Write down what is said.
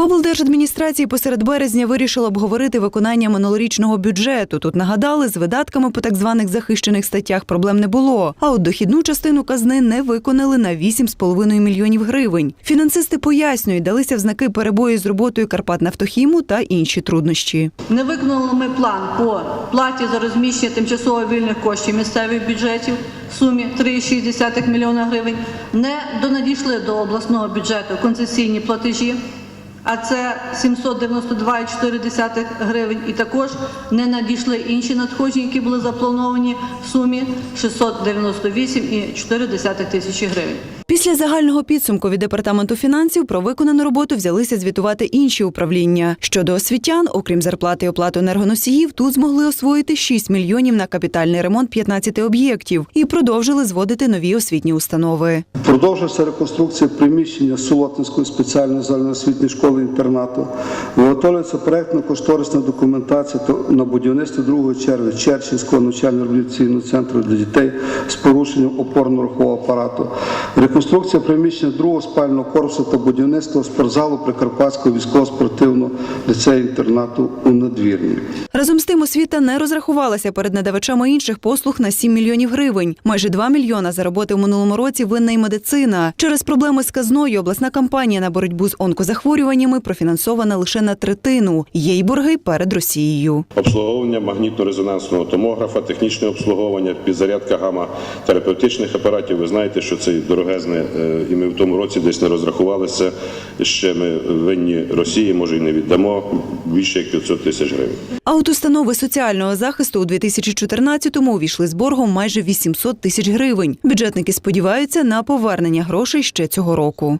В облдержадміністрації посеред березня вирішили обговорити виконання минулорічного бюджету. Тут нагадали, з видатками по так званих захищених статтях проблем не було. А от дохідну частину казни не виконали на 8,5 мільйонів гривень. Фінансисти пояснюють, далися в знаки перебої з роботою Карпатнафтохіму та інші труднощі. Не виконали ми план по платі за розміщення тимчасово вільних коштів місцевих бюджетів в сумі 3,6 мільйона гривень. Не донадійшли до обласного бюджету концесійні платежі, а це 792,4 гривень. І також не надійшли інші надходження, які були заплановані в сумі 698,4 тисячі гривень. Після загального підсумку від департаменту фінансів про виконану роботу взялися звітувати інші управління. Щодо освітян, окрім зарплати і оплати енергоносіїв, тут змогли освоїти 6 мільйонів на капітальний ремонт 15 об'єктів і продовжили зводити нові освітні установи. Продовжується реконструкція приміщення Солотинської спеціальної загальноосвітньої школи інтернату. Виготовлюється проектно-кошторисна документація на будівництво другої черги Черченського навчально-реабілітаційного центру для дітей з порушенням опорно-рухового апарату. Реконструкція приміщення другого спального корпусу та будівництво спортзалу Прикарпатського військово-спортивного ліцею інтернату у надвірні. Разом з тим освіта не розрахувалася перед надавачами інших послуг на 7 мільйонів гривень. Майже 2 мільйона за роботи в минулому році винна й медицина. Через проблеми з казною обласна кампанія на боротьбу з онкозахворюваннями профінансована лише на третину. Є й борги перед Росією. обслуговування магнітно-резонансного томографа, технічне обслуговування, підзарядка гама терапевтичних апаратів. Ви знаєте, що це дорогезне, е, і ми в тому році десь не розрахувалися. Ще ми винні Росії, може і не віддамо більше як 500 тисяч гривень. А от установи соціального захисту у 2014-му увійшли з боргом майже 800 тисяч гривень. Бюджетники сподіваються на повернення грошей ще цього року.